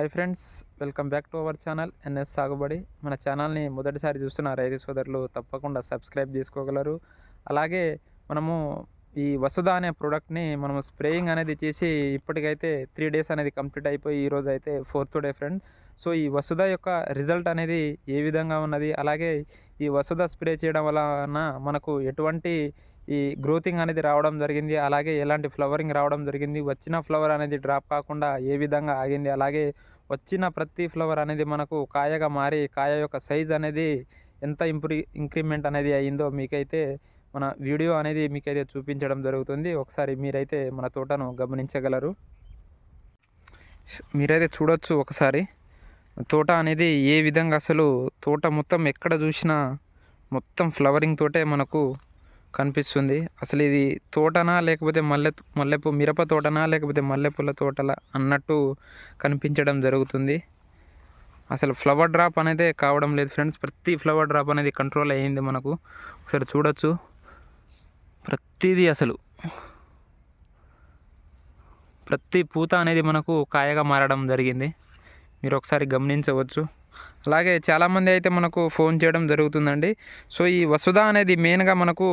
Hi friends welcome back to our channel NS Sagubadi మన ఛానల్ని మొదటిసారి చూస్తున్న రైతు సోదరులు తప్పకుండా సబ్స్క్రైబ్ చేసుకోగలరు. అలాగే మనము ఈ వసుధ అనే ప్రోడక్ట్ని మనము స్ప్రేయింగ్ అనేది చేసి ఇప్పటికైతే త్రీ డేస్ అనేది కంప్లీట్ అయిపోయి ఈరోజు అయితే ఫోర్త్ డే ఫ్రెండ్ సో ఈ వసుధ యొక్క రిజల్ట్ అనేది ఏ విధంగా ఉన్నది? అలాగే ఈ వసుధ స్ప్రే చేయడం వలన మనకు ఎటువంటి ఈ గ్రోతింగ్ అనేది రావడం జరిగింది? అలాగే ఎలాంటి ఫ్లవరింగ్ రావడం జరిగింది? వచ్చిన ఫ్లవర్ అనేది డ్రాప్ కాకుండా ఏ విధంగా ఆగింది? అలాగే వచ్చిన ప్రతి ఫ్లవర్ అనేది మనకు కాయగా మారి కాయ యొక్క సైజ్ అనేది ఎంత ఇంప్రూ ఇంక్రిమెంట్ అనేది అయిందో మీకైతే మన వీడియో అనేది మీకైతే చూపించడం జరుగుతుంది. ఒకసారి మీరైతే మన తోటను గమనించగలరు. మీరైతే చూడొచ్చు ఒకసారి. తోట అనేది ఏ విధంగా అసలు తోట మొత్తం ఎక్కడ చూసినా మొత్తం ఫ్లవరింగ్ తోటే మనకు కనిపిస్తుంది. అసలు ఇది తోటనా లేకపోతే మల్లె మల్లెపూ మిరప తోటనా లేకపోతే మల్లెపూల తోటలా అన్నట్టు కనిపించడం జరుగుతుంది. అసలు ఫ్లవర్ డ్రాప్ అనేది కావడం లేదు ఫ్రెండ్స్ ప్రతి ఫ్లవర్ డ్రాప్ అనేది కంట్రోల్ అయ్యింది మనకు. ఒకసారి చూడొచ్చు. ప్రతిదీ అసలు ప్రతి పూత అనేది మనకు కాయగా మారడం జరిగింది. మీరు ఒకసారి గమనించవచ్చు. అలాగే చాలామంది అయితే మనకు ఫోన్ చేయడం జరుగుతుందండి. సో ఈ వసుధ అనేది మెయిన్గా మనకు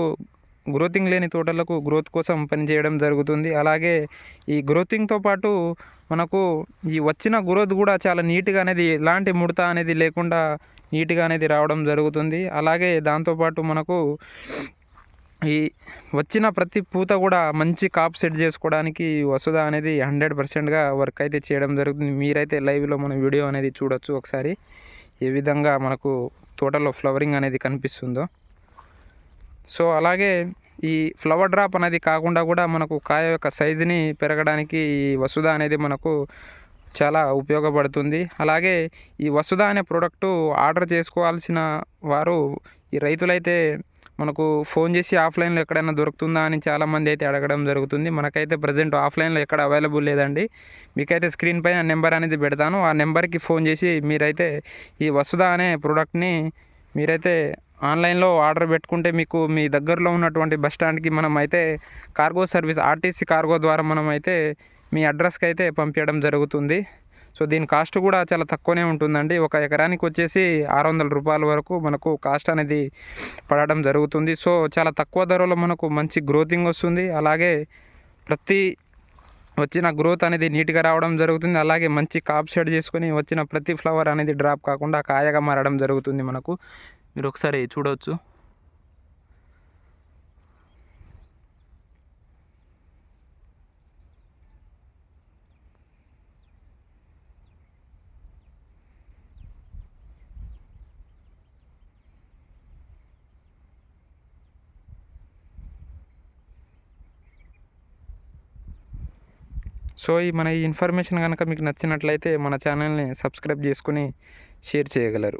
గ్రోతింగ్ లేని తోటలకు గ్రోత్ కోసం పనిచేయడం జరుగుతుంది. అలాగే ఈ గ్రోతింగ్తో పాటు మనకు ఈ వచ్చిన గ్రోత్ కూడా చాలా నీట్గా అనేది ఎలాంటి ముడత అనేది లేకుండా నీట్గా అనేది రావడం జరుగుతుంది. అలాగే దాంతోపాటు మనకు ఈ వచ్చిన ప్రతి పూత కూడా మంచి కాప్ సెట్ చేసుకోవడానికి వసుధ అనేది హండ్రెడ్ పర్సెంట్గా వర్క్ అయితే చేయడం జరుగుతుంది. మీరైతే లైవ్లో మన వీడియో అనేది చూడొచ్చు ఒకసారి. ఏ విధంగా మనకు తోటలో ఫ్లవరింగ్ అనేది కనిపిస్తుందో. సో అలాగే ఈ ఫ్లవర్ డ్రాప్ అనేది కాకుండా కూడా మనకు కాయ యొక్క సైజుని పెరగడానికి ఈ వసుధ అనేది మనకు చాలా ఉపయోగపడుతుంది. అలాగే ఈ వసుధ అనే ప్రోడక్టు ఆర్డర్ చేసుకోవాల్సిన వారు ఈ రైతులైతే మనకు ఫోన్ చేసి ఆఫ్లైన్లో ఎక్కడైనా దొరుకుతుందా అని చాలామంది అయితే అడగడం జరుగుతుంది. మనకైతే ప్రజెంట్ ఆఫ్లైన్లో ఎక్కడ అవైలబుల్ లేదండి. మీకైతే స్క్రీన్ పైన నెంబర్ అనేది పెడతాను. ఆ నెంబర్కి ఫోన్ చేసి మీరైతే ఈ వసుధ అనే ప్రోడక్ట్ని మీరైతే ఆన్లైన్లో ఆర్డర్ పెట్టుకుంటే మీకు మీ దగ్గరలో ఉన్నటువంటి బస్ స్టాండ్కి మనం అయితే కార్గో సర్వీస్ ఆర్టీసీ కార్గో ద్వారా మనం అయితే మీ అడ్రస్కి అయితే పంపించడం జరుగుతుంది. సో దీని కాస్ట్ కూడా చాలా తక్కువనే ఉంటుందండి. ఒక ఎకరానికి వచ్చేసి ఆరు వందల రూపాయల వరకు మనకు కాస్ట్ అనేది పడడం జరుగుతుంది. సో చాలా తక్కువ ధరలో మనకు మంచి గ్రోతింగ్ వస్తుంది. అలాగే ప్రతి వచ్చిన గ్రోత్ అనేది నీట్గా రావడం జరుగుతుంది. అలాగే మంచి కాప్ షెడ్ చేసుకొని వచ్చిన ప్రతి ఫ్లవర్ అనేది డ్రాప్ కాకుండా కాయగా మారడం జరుగుతుంది మనకు. మీరు ఒకసారి చూడవచ్చు. సో ఈ మన ఈ ఇన్ఫర్మేషన్ కనుక మీకు నచ్చినట్లయితే మన ఛానల్ని సబ్స్క్రైబ్ చేసుకుని షేర్ చేయగలరు.